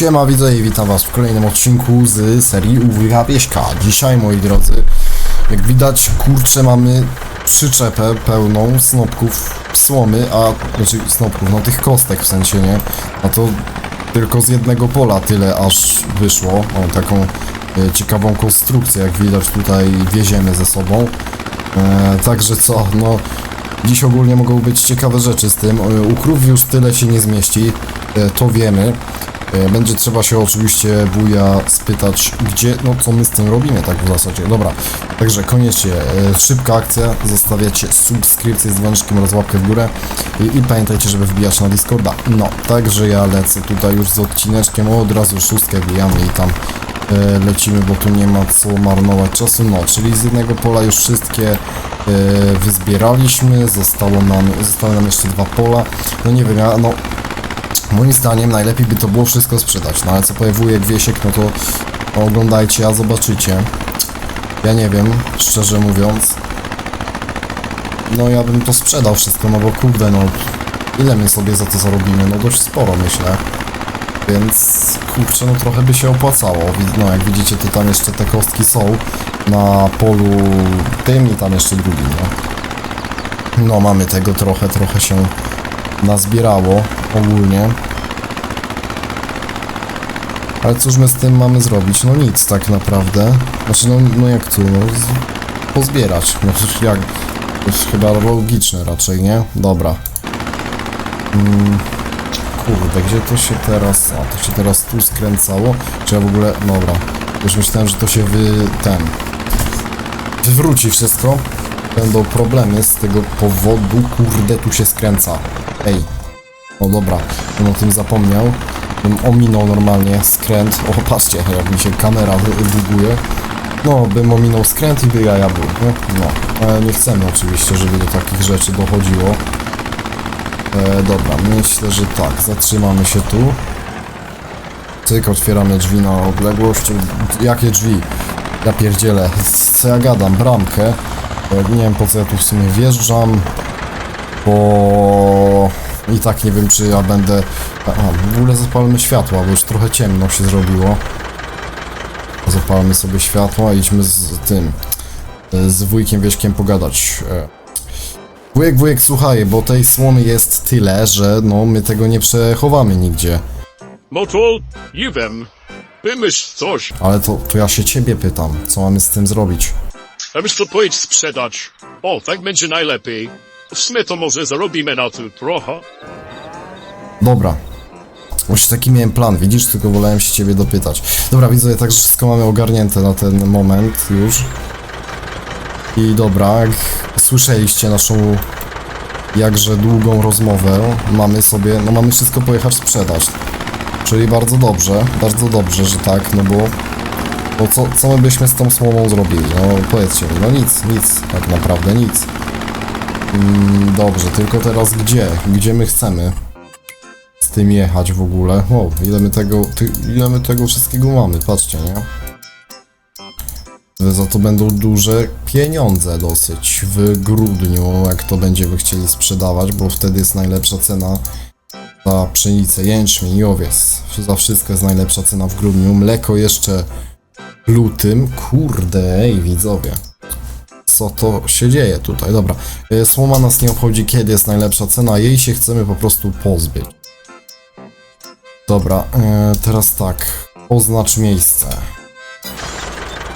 Siema widzę i witam was w kolejnym odcinku z serii Uwójka Pieśka. Dzisiaj, moi drodzy, jak widać, kurczę, mamy przyczepę pełną snopków słomy, a, znaczy snopków, no tych kostek w sensie, nie? A to tylko z jednego pola tyle aż wyszło. O, taką e, ciekawą konstrukcję, jak widać tutaj wieziemy ze sobą. E, także co, no dziś ogólnie mogą być ciekawe rzeczy z tym. E, U krów już tyle się nie zmieści, e, to wiemy. E, Będzie trzeba się oczywiście wuja spytać, gdzie, no co my z tym robimy, tak w zasadzie. Dobra, także koniecznie e, szybka akcja, zostawiacie subskrypcję z dzwoneczkiem oraz łapkę w górę i, i pamiętajcie, żeby wbijać na Discorda. No, także ja lecę tutaj już z odcineczkiem, od razu szóstkę wbijamy i tam e, lecimy, bo tu nie ma co marnować czasu. No, czyli z jednego pola już wszystkie wyzbieraliśmy, zostało nam, zostały nam jeszcze dwa pola. No nie wiem, ja, no Moim zdaniem najlepiej by to było wszystko sprzedać, no ale co powie wujek Wiesiek, no to oglądajcie, a zobaczycie. Ja nie wiem, szczerze mówiąc. No ja bym to sprzedał wszystko, no bo kurde, no ile my sobie za to zarobimy? No dość sporo myślę. Więc kurczę, no trochę by się opłacało. No jak widzicie, to tam jeszcze te kostki są na polu tym i tam jeszcze drugim, no. No mamy tego trochę, trochę się nazbierało ogólnie. Ale cóż my z tym mamy zrobić? No nic tak naprawdę. Znaczy no, no jak tu, no pozbierać. No przecież jak? To jest chyba logiczne raczej, nie? Dobra. Mm, kurde, gdzie to się teraz... A, to się teraz tu skręcało? Czy ja w ogóle... Dobra. Już myślałem, że to się wy... ten... Wywróci wszystko. Będą problemy z tego powodu. Kurde, tu się skręca. Ej. O dobra, bym o tym zapomniał. Bym ominął normalnie skręt. O, patrzcie, jak mi się kamera buguje. No, bym ominął skręt i by ja był, nie? No, ale nie chcemy oczywiście, żeby do takich rzeczy dochodziło. E, dobra, myślę, że tak, zatrzymamy się tu. Cyk, otwieramy drzwi na odległość. Jakie drzwi? Ja pierdzielę, co ja gadam, bramkę. Nie wiem po co ja tu w sumie wjeżdżam bo i tak nie wiem czy ja będę... Aha, w ogóle zapalmy światła, bo już trochę ciemno się zrobiło. Zapalmy sobie światła i idźmy z tym, z wujkiem Wieśkiem pogadać. E, Wujek, wujek, słuchaj, bo tej słomy jest tyle, że no my tego nie przechowamy nigdzie. Motol, you wiem. Wymyśl coś. Ale to, to ja się ciebie pytam, co mamy z tym zrobić? Myśl to pojedź sprzedać. O, tak będzie najlepiej. W sumie to może zarobimy na tym trochę. Dobra. Już taki miałem plan, widzisz, tylko wolałem się ciebie dopytać. Dobra, widzę, także wszystko mamy ogarnięte na ten moment już. I dobra, jak słyszeliście naszą jakże długą rozmowę, mamy sobie, no mamy wszystko pojechać sprzedać. Czyli bardzo dobrze, bardzo dobrze, że tak, no bo, bo co, co my byśmy z tą słomą zrobili? No powiedzcie no nic, nic, tak naprawdę nic. Mm, dobrze, tylko teraz gdzie? Gdzie my chcemy? z tym jechać w ogóle. Wow, ile my tego, ty, ile my tego wszystkiego mamy, patrzcie, nie? Za to będą duże pieniądze dosyć w grudniu, jak to będziemy chcieli sprzedawać, bo wtedy jest najlepsza cena za pszenicę, jęczmień i owiec. Za wszystko jest najlepsza cena w grudniu. Mleko jeszcze lutym. Kurde, ej widzowie. Co to się dzieje tutaj? Dobra, e, słoma nas nie obchodzi, kiedy jest najlepsza cena, jej się chcemy po prostu pozbyć. Dobra, e, teraz tak. Oznacz miejsce.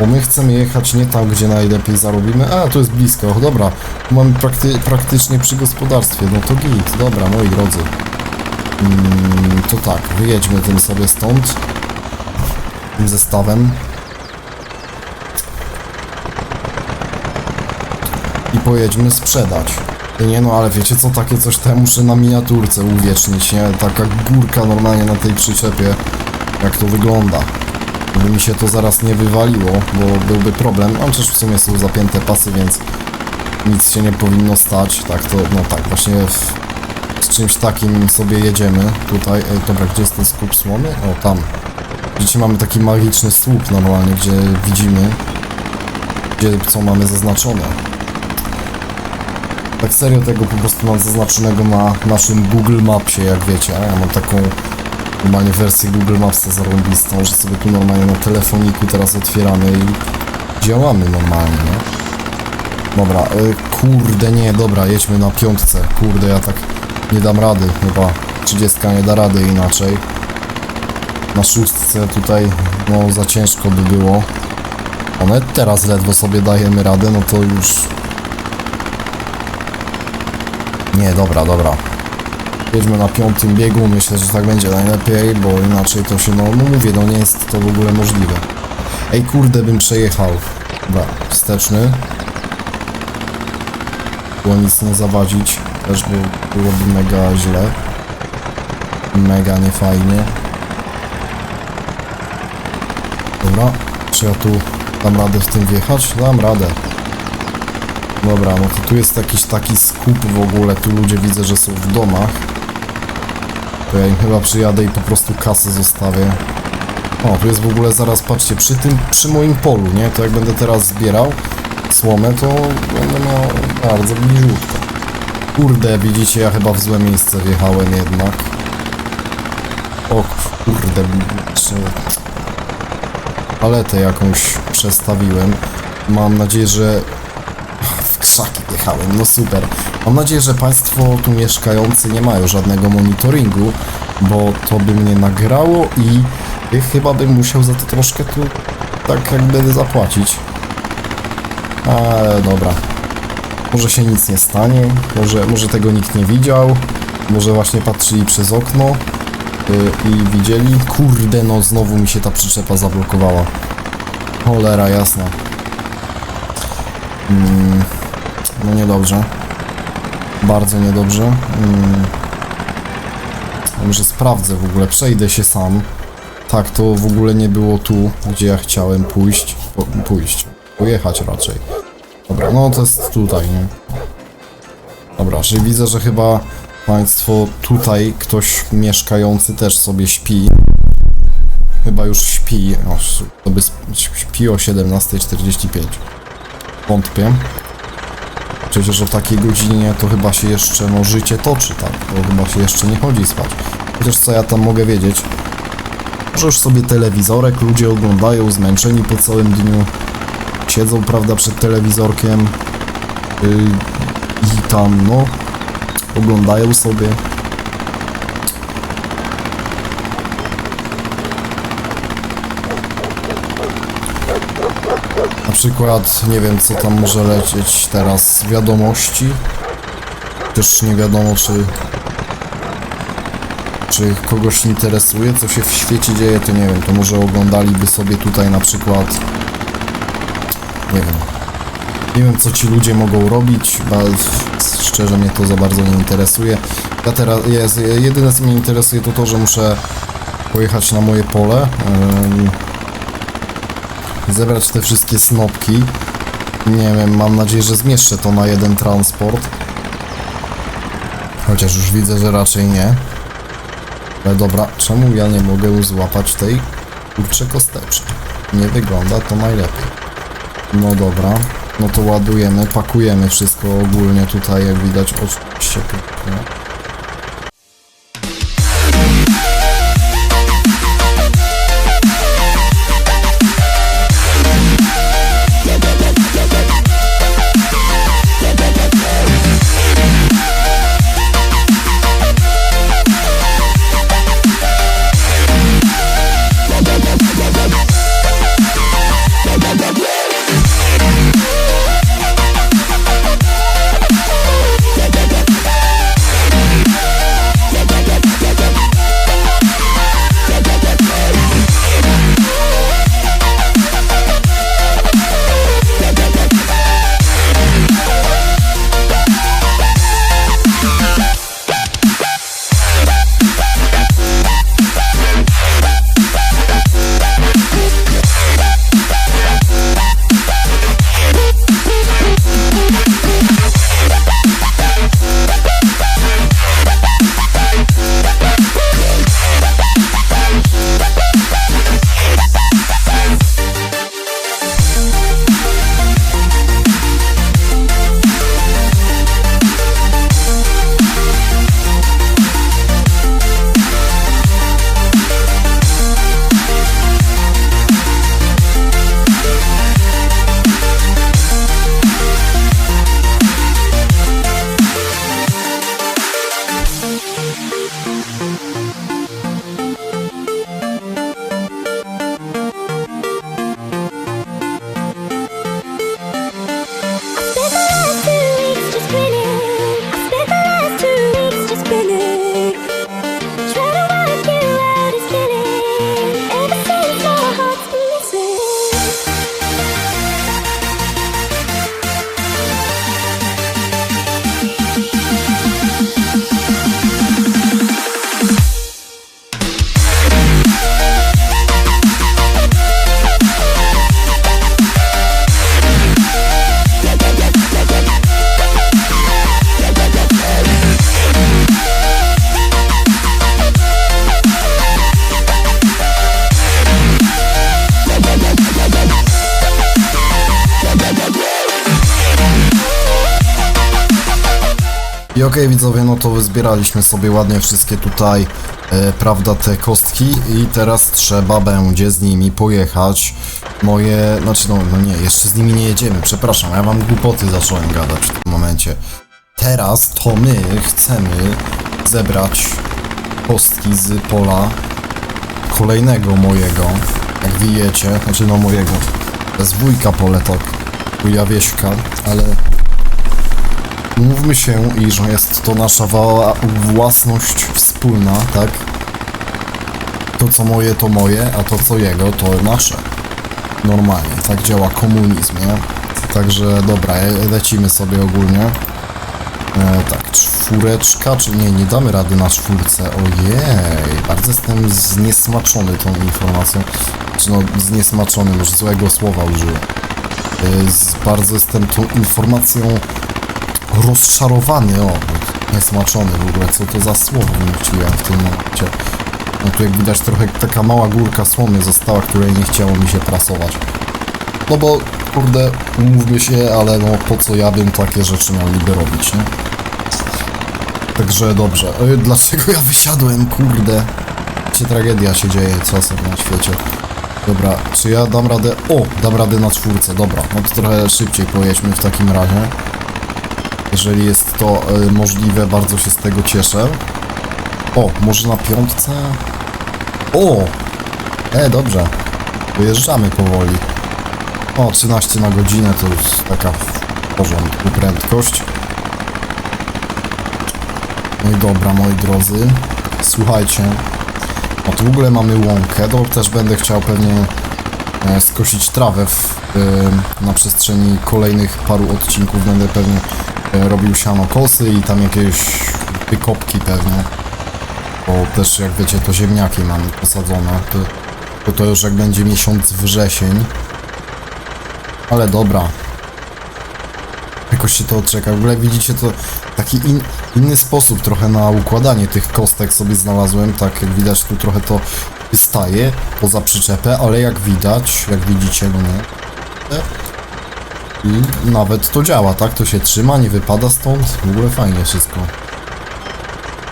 Bo my chcemy jechać nie tam, gdzie najlepiej zarobimy. A, tu jest blisko. Dobra, mamy prakty praktycznie przy gospodarstwie. No to git. Dobra, moi drodzy. Mm, to tak, wyjedźmy tym sobie stąd. Tym zestawem. Pojedźmy sprzedać. Nie no, ale wiecie co, takie coś to ja muszę na miniaturce uwiecznić, nie? Taka górka normalnie na tej przyczepie, jak to wygląda. Żeby mi się to zaraz nie wywaliło, bo byłby problem. Mam też w sumie są zapięte pasy, więc nic się nie powinno stać. Tak to, no tak, właśnie w, z czymś takim sobie jedziemy. Tutaj, Ej, dobra, gdzie jest ten skup słomy? O, tam. Widzicie, mamy taki magiczny słup normalnie, gdzie widzimy, gdzie co mamy zaznaczone. Tak serio tego po prostu mam zaznaczonego na naszym Google Mapsie, jak wiecie. Ja mam taką Normalnie wersję Google Mapsa zarąbistą, że sobie tu normalnie na telefoniku teraz otwieramy i działamy normalnie, nie? Dobra, y, kurde nie, dobra, jedźmy na piątce. Kurde, ja tak nie dam rady chyba. 30 nie da rady inaczej. Na szóstce tutaj, no za ciężko by było. One teraz ledwo sobie dajemy radę, no to już... Nie, dobra, dobra. Jedźmy na piątym biegu, myślę, że tak będzie najlepiej, bo inaczej to się, no, no mówię, no nie jest to w ogóle możliwe. Ej, kurde, bym przejechał. Dobra, wsteczny. Było nic nie zawadzić, też by, byłoby mega źle. Mega niefajnie. Dobra, czy ja tu dam radę w tym wjechać? Dam radę. Dobra, no to tu jest jakiś taki skup w ogóle, tu ludzie widzę, że są w domach. To ja im chyba przyjadę i po prostu kasę zostawię. O, tu jest w ogóle zaraz, patrzcie, przy tym, przy moim polu, nie? To jak będę teraz zbierał słomę, to będę miał bardzo bliziutko. Kurde, widzicie, ja chyba w złe miejsce wjechałem jednak. O kurde, czy... Paletę jakąś przestawiłem. Mam nadzieję, że krzaki jechałem, no super. Mam nadzieję, że Państwo tu mieszkający nie mają żadnego monitoringu, bo to by mnie nagrało i chyba bym musiał za to troszkę tu tak jakby zapłacić. Ale dobra. Może się nic nie stanie, może, może tego nikt nie widział, może właśnie patrzyli przez okno yy, i widzieli. Kurde, no znowu mi się ta przyczepa zablokowała. Cholera jasna. Mm, no niedobrze. Bardzo niedobrze. Mm. Może sprawdzę w ogóle, przejdę się sam. Tak, to w ogóle nie było tu, gdzie ja chciałem pójść. Po, pójść. Pojechać raczej. Dobra, no to jest tutaj, nie? Dobra, czyli widzę, że chyba państwo tutaj, ktoś mieszkający też sobie śpi. Chyba już śpi. O, sobie śpi o 17.45. Wątpię. Przecież o takiej godzinie to chyba się jeszcze, no życie toczy, tak? Bo chyba się jeszcze nie chodzi spać. Chociaż co ja tam mogę wiedzieć? Że już sobie telewizorek ludzie oglądają, zmęczeni po całym dniu. Siedzą, prawda, przed telewizorkiem. Yy, I tam, no, oglądają sobie. Na przykład, nie wiem co tam może lecieć teraz, wiadomości. Też nie wiadomo czy czy kogoś interesuje, co się w świecie dzieje, to nie wiem, to może oglądaliby sobie tutaj na przykład nie wiem. Nie wiem co ci ludzie mogą robić, bo szczerze mnie to za bardzo nie interesuje. Ja teraz, jest, jedyne co mnie interesuje to to, że muszę pojechać na moje pole. ym, zebrać te wszystkie snopki. Nie wiem, mam nadzieję, że zmieszczę to na jeden transport. Chociaż już widzę, że raczej nie. Ale dobra, czemu ja nie mogę złapać tej kurczę kosteczki? Nie wygląda to najlepiej. No dobra, no to ładujemy, pakujemy wszystko ogólnie tutaj, jak widać, oczywiście pięknie. Okej widzowie, no to wyzbieraliśmy sobie ładnie wszystkie tutaj, e, prawda, te kostki i teraz trzeba będzie z nimi pojechać. Moje, znaczy no, no nie, jeszcze z nimi nie jedziemy, przepraszam, ja wam głupoty zacząłem gadać w tym momencie. Teraz to my chcemy zebrać kostki z pola kolejnego mojego, jak wiecie, znaczy no mojego, jest wujka pole to, wuja Wieśka, ale Mówmy się, iż jest to nasza własność wspólna, tak? To co moje to moje, a to co jego to nasze. Normalnie, tak działa komunizm, nie? Także dobra, e- lecimy sobie ogólnie. E, tak, czwóreczka, czy nie, nie damy rady na czwórce. Ojej, bardzo jestem zniesmaczony tą informacją. Czy no, zniesmaczony, już złego słowa użyłem. E, z, bardzo jestem tą informacją rozczarowany, o, niesmaczony w ogóle, co to za słowo wymyśliłem w tym momencie. No tu jak widać trochę taka mała górka słomy została, której nie chciało mi się prasować. No bo, kurde, umówmy się, ale no po co ja bym takie rzeczy miał niby robić, nie? Także dobrze. E, Dlaczego ja wysiadłem, kurde? Czy tragedia się dzieje czasem na świecie? Dobra, czy ja dam radę? O, dam radę na czwórce, dobra. No to trochę szybciej pojedźmy w takim razie. Jeżeli jest to y, możliwe, bardzo się z tego cieszę. O, może na piątce? O! E, dobrze. Wyjeżdżamy powoli. O, 13 na godzinę to już taka w porządku prędkość. No i dobra, moi drodzy. Słuchajcie. O, tu w ogóle mamy łąkę, to też będę chciał pewnie e, skosić trawę w, e, na przestrzeni kolejnych paru odcinków. Będę pewnie robił siano kosy i tam jakieś wykopki pewnie. Bo też jak wiecie to ziemniaki mamy posadzone. To, to, to już jak będzie miesiąc wrzesień. Ale dobra. Jakoś się to odczeka. W ogóle widzicie to taki in, inny sposób trochę na układanie tych kostek sobie znalazłem. Tak jak widać tu trochę to wystaje poza przyczepę, ale jak widać, jak widzicie, no nie. I nawet to działa, tak? To się trzyma, nie wypada stąd. W ogóle fajnie wszystko.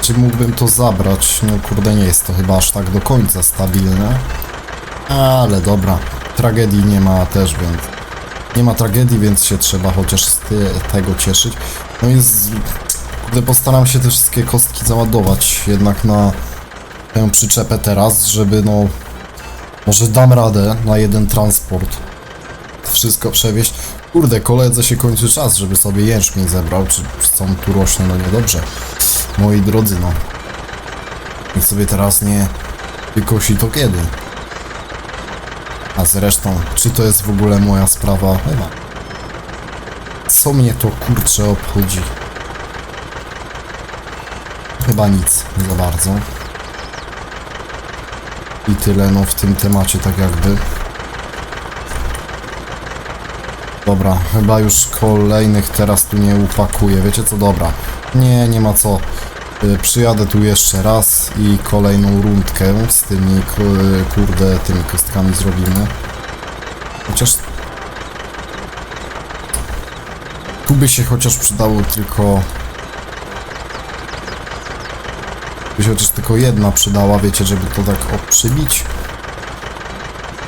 Czy mógłbym to zabrać? No kurde, nie jest to chyba aż tak do końca stabilne. Ale dobra. Tragedii nie ma też, więc... Nie ma tragedii, więc się trzeba chociaż z tego cieszyć. No z... Kurde, postaram się te wszystkie kostki załadować jednak na tę przyczepę teraz, żeby no... Może dam radę na jeden transport wszystko przewieźć. Kurde, koledze się kończy czas, żeby sobie jęczmień zebrał, czy, czy co tu rośnie, no niedobrze. Moi drodzy, no. I sobie teraz nie wykosi to kiedy. A zresztą, czy to jest w ogóle moja sprawa? Chyba. Co mnie to kurcze obchodzi? Chyba nic, za bardzo. I tyle, no, w tym temacie, tak jakby. Dobra, chyba już kolejnych teraz tu nie upakuję. Wiecie co, dobra. Nie, nie ma co. Y, Przyjadę tu jeszcze raz i kolejną rundkę z tymi, ku- kurde, tymi kostkami zrobimy. Chociaż... Tu by się chociaż przydało tylko... By się chociaż tylko jedna przydała, wiecie, żeby to tak oprzybić.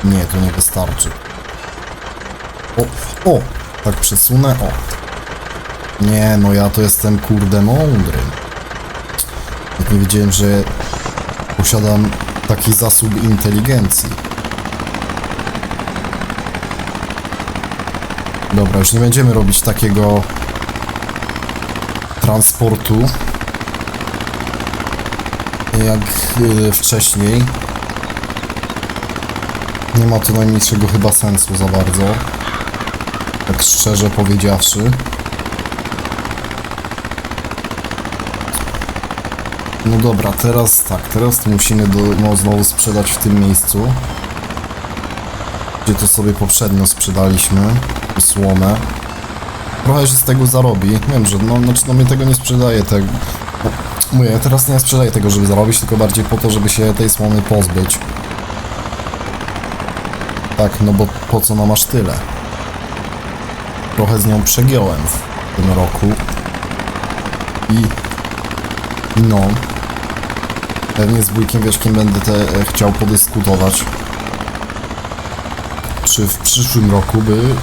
Nie, to nie wystarczy. O, o, tak przesunę, o. Nie, no ja to jestem kurde mądry. Jak nie wiedziałem, że posiadam taki zasób inteligencji. Dobra, już nie będziemy robić takiego transportu jak y, wcześniej. Nie ma to najmniejszego chyba sensu za bardzo. Tak szczerze powiedziawszy. No dobra, teraz tak, teraz musimy do, no, znowu sprzedać w tym miejscu. Gdzie to sobie poprzednio sprzedaliśmy. Słomę. Trochę się z tego zarobi. Wiem, że no, znaczy, no mnie tego nie sprzedaję tego. Mówię, ja teraz nie sprzedaję tego, żeby zarobić, tylko bardziej po to, żeby się tej słomy pozbyć. Tak, no bo po co nam aż tyle? Trochę z nią przegiąłem w tym roku. I no, pewnie z wujkiem Wieszkiem będę te, e, chciał podyskutować, czy w przyszłym roku by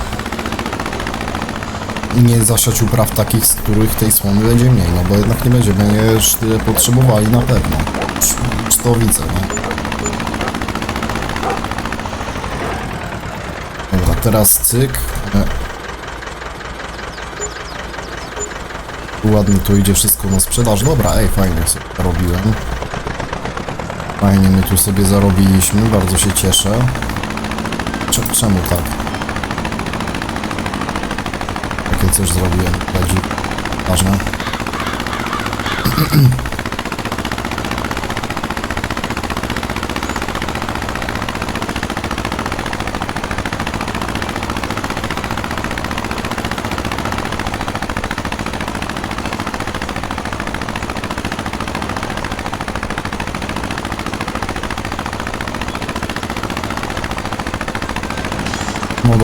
nie zasiać upraw takich, z których tej słomy będzie mniej, no bo jednak nie będziemy już tyle potrzebowali na pewno. Już to widzę, nie? Dobra, teraz cyk. Ładnie to idzie wszystko na sprzedaż. Dobra, ej, fajnie sobie zarobiłem. Fajnie my tu sobie zarobiliśmy, bardzo się cieszę. Cze- Czemu tak? Takie coś zrobiłem. Ważne.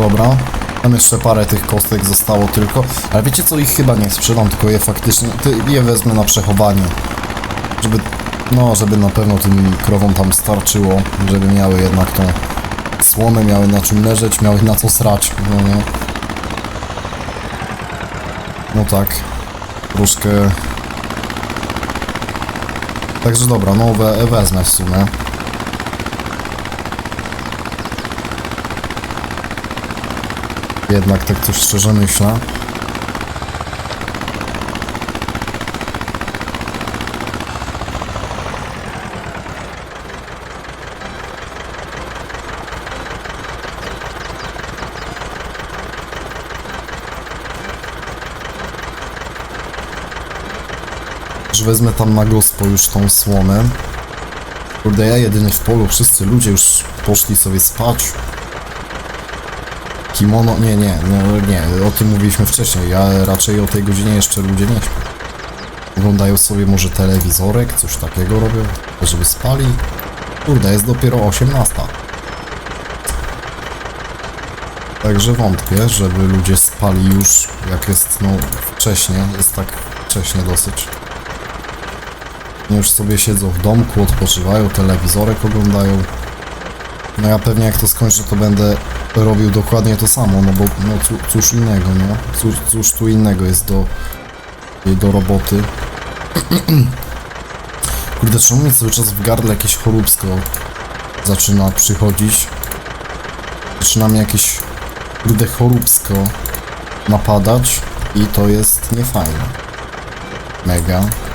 dobra. Tam jeszcze parę tych kostek zostało tylko. Ale wiecie co, ich chyba nie sprzedam, tylko je faktycznie, ty, je wezmę na przechowanie. Żeby, no, żeby na pewno tym krowom tam starczyło, żeby miały jednak tą słomę, miały na czym leżeć, miały na co srać, no nie. No tak. Troszkę... Także dobra, no we, wezmę w sumie. Jednak tak coś szczerze myślę. Że wezmę tam na gospo już tą słomę. Kurde, ja jedyny w polu, wszyscy ludzie już poszli sobie spać. Kimono, nie, nie, no nie, o tym mówiliśmy wcześniej, ja raczej o tej godzinie jeszcze ludzie nie śpią. Oglądają sobie może telewizorek, coś takiego robią, żeby spali. Kurde, jest dopiero 18. Także wątpię, żeby ludzie spali już, jak jest, no, wcześnie, jest tak wcześnie dosyć. Już sobie siedzą w domku, odpoczywają, telewizorek oglądają. No ja pewnie jak to skończę, to będę robił dokładnie to samo, no bo no cóż, innego, nie? Cóż, cóż tu innego jest do, do roboty. Kurde, czemu mi cały czas w gardle jakieś choróbsko zaczyna przychodzić? Zaczyna mi jakieś kurde choróbsko napadać i to jest niefajne. Mega.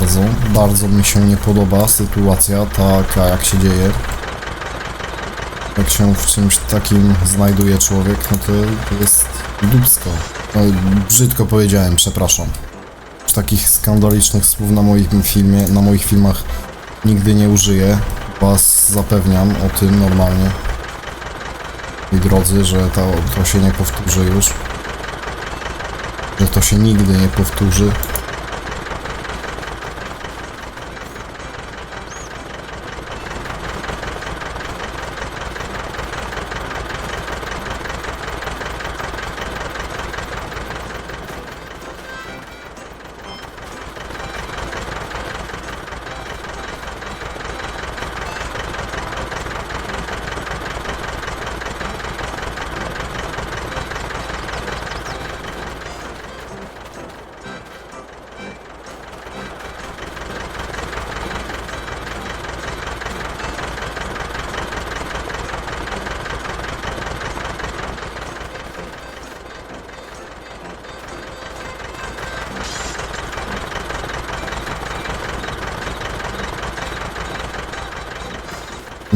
Bardzo, bardzo mi się nie podoba sytuacja taka jak się dzieje. Jak się w czymś takim znajduje człowiek, no to, jest dupsko. No, brzydko powiedziałem, przepraszam. Takich skandalicznych słów na moim filmie, na moich filmach nigdy nie użyję. Was zapewniam o tym normalnie. I drodzy, że to, to się nie powtórzy już. Że to się nigdy nie powtórzy.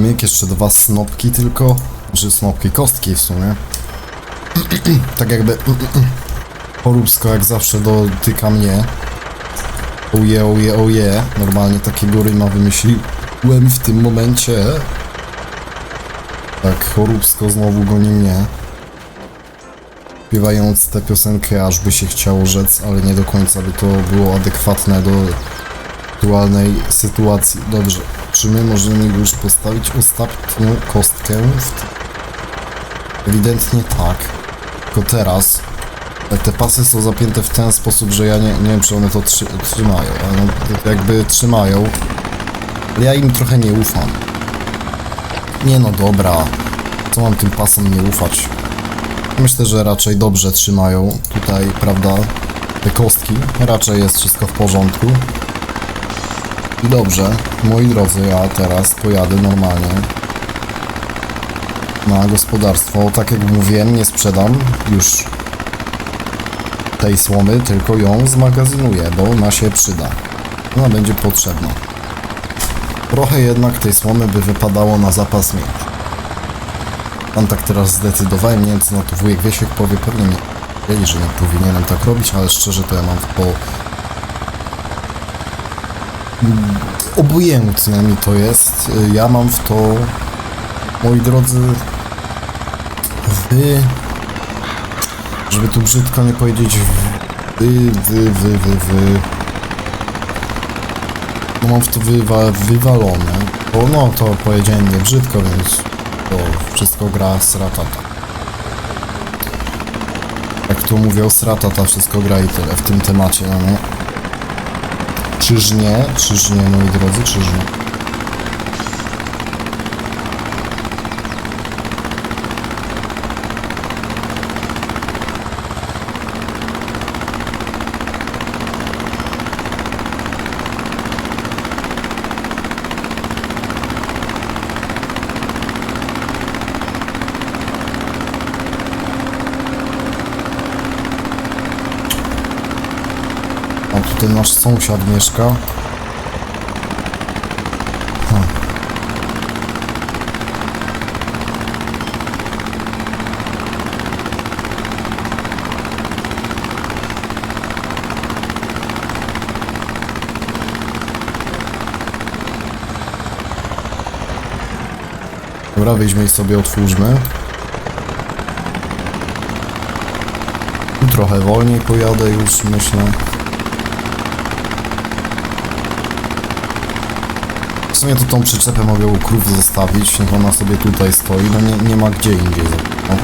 Myk, jeszcze dwa snopki tylko. Czy snopki, kostki w sumie. tak jakby... Choróbsko jak zawsze dotyka mnie. Oje, oje, oje. Normalnie takiego ryma wymyśliłem w tym momencie. Tak, choróbsko znowu goni mnie. Śpiewając tę piosenkę, aż by się chciało rzec, ale nie do końca by to było adekwatne do aktualnej sytuacji. Dobrze, my możemy już postawić ostatnią kostkę? Ewidentnie tak. Tylko teraz te pasy są zapięte w ten sposób, że ja nie, nie wiem, czy one to trzy, trzymają. Ale no, jakby trzymają. Ale ja im trochę nie ufam. Nie no, dobra. Co mam tym pasom nie ufać? Myślę, że raczej dobrze trzymają tutaj, prawda, te kostki. Raczej jest wszystko w porządku. I dobrze, moi drodzy, ja teraz pojadę normalnie na gospodarstwo. Tak jak mówiłem, nie sprzedam już tej słomy, tylko ją zmagazynuję, bo ona się przyda. Ona będzie potrzebna. Trochę jednak tej słomy by wypadało na zapas mieć. Tam tak teraz zdecydowałem, nie wiem co na to wujek Wiesiek powie, pewnie nie wiedzieli, że nie powinienem tak robić, ale szczerze to ja mam w to... Obojętnie mi to jest, ja mam w to, moi drodzy, wy... Żeby tu brzydko nie powiedzieć wy, wy, wy, wy, wy. No mam w to wywa wywalone, bo no to powiedziałem nie brzydko, więc to wszystko gra sratata. Jak tu mówią, sratata wszystko gra i tyle w tym temacie, no nie? Czyż nie? Czyż nie, moi drodzy, czyż nie? Tutaj nasz sąsiad mieszka. Dobra, weźmy i sobie otwórzmy. Trochę wolniej pojadę już, myślę. W sumie to tą przyczepę mogę u krów zostawić, niech ona sobie tutaj stoi, no nie, nie ma gdzie indziej. No.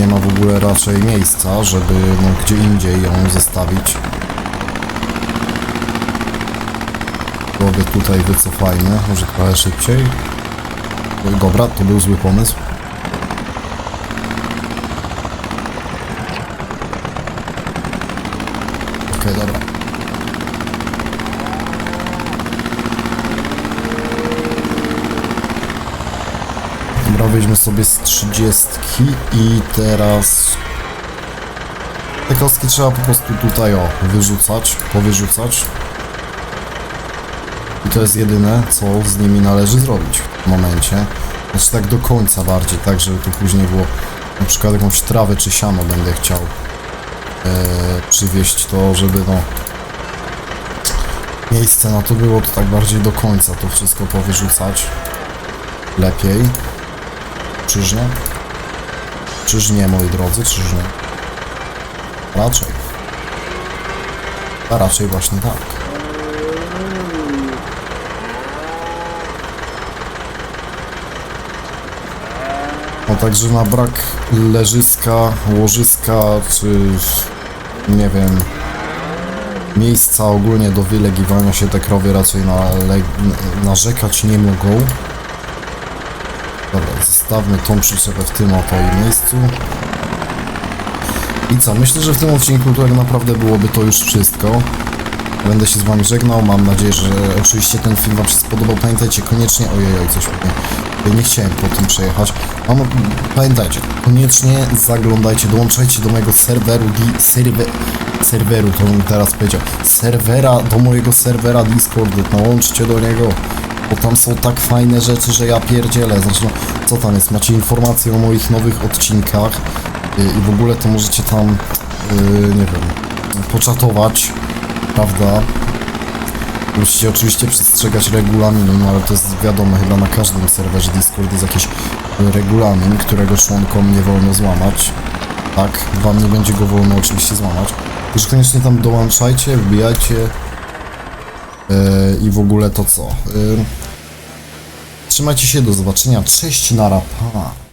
Nie ma w ogóle raczej miejsca, żeby no, gdzie indziej ją zostawić. Byłoby tutaj wycofajmy, może trochę szybciej. Dobra, to był zły pomysł. Okej, dobra. Dobra, weźmy sobie z 30 i teraz te kostki trzeba po prostu tutaj o wyrzucać, powyrzucać. I to jest jedyne, co z nimi należy zrobić w momencie. Znaczy tak do końca bardziej, tak żeby tu później było na przykład jakąś trawę czy siano będę chciał e, przywieźć to, żeby no miejsce na to było, to tak bardziej do końca to wszystko powyrzucać. Lepiej. Czyż nie? Czyż nie, moi drodzy, czyż nie? Raczej. A raczej właśnie tak. No także na brak leżyska, łożyska, czy nie wiem, miejsca ogólnie do wylegiwania się te krowy raczej nale- narzekać nie mogą. Dobra, zostawmy tą przyczepę w tym oto miejscu. I co, myślę, że w tym odcinku to tak naprawdę byłoby to już wszystko. Będę się z wami żegnał, mam nadzieję, że oczywiście ten film wam się spodobał. Pamiętajcie koniecznie, ojej, oj, coś mnie, nie chciałem po tym przejechać. Mam, pamiętajcie, koniecznie zaglądajcie, dołączajcie do mojego serweru, di, serwe, serweru, to bym teraz powiedział, serwera, do mojego serwera Discord, dołączcie do niego bo tam są tak fajne rzeczy, że ja pierdzielę. Znaczy, no, co tam jest? Macie informacje o moich nowych odcinkach yy, i w ogóle to możecie tam, yy, nie wiem, poczatować, prawda? Musicie oczywiście przestrzegać regulaminu, no ale to jest wiadomo, chyba na każdym serwerze Discord jest jakiś regulamin, którego członkom nie wolno złamać. Tak, wam nie będzie go wolno oczywiście złamać. Także koniecznie tam dołączajcie, wbijajcie, Yy, i w ogóle to co. Yy, trzymajcie się, do zobaczenia. Cześć, nara, pa.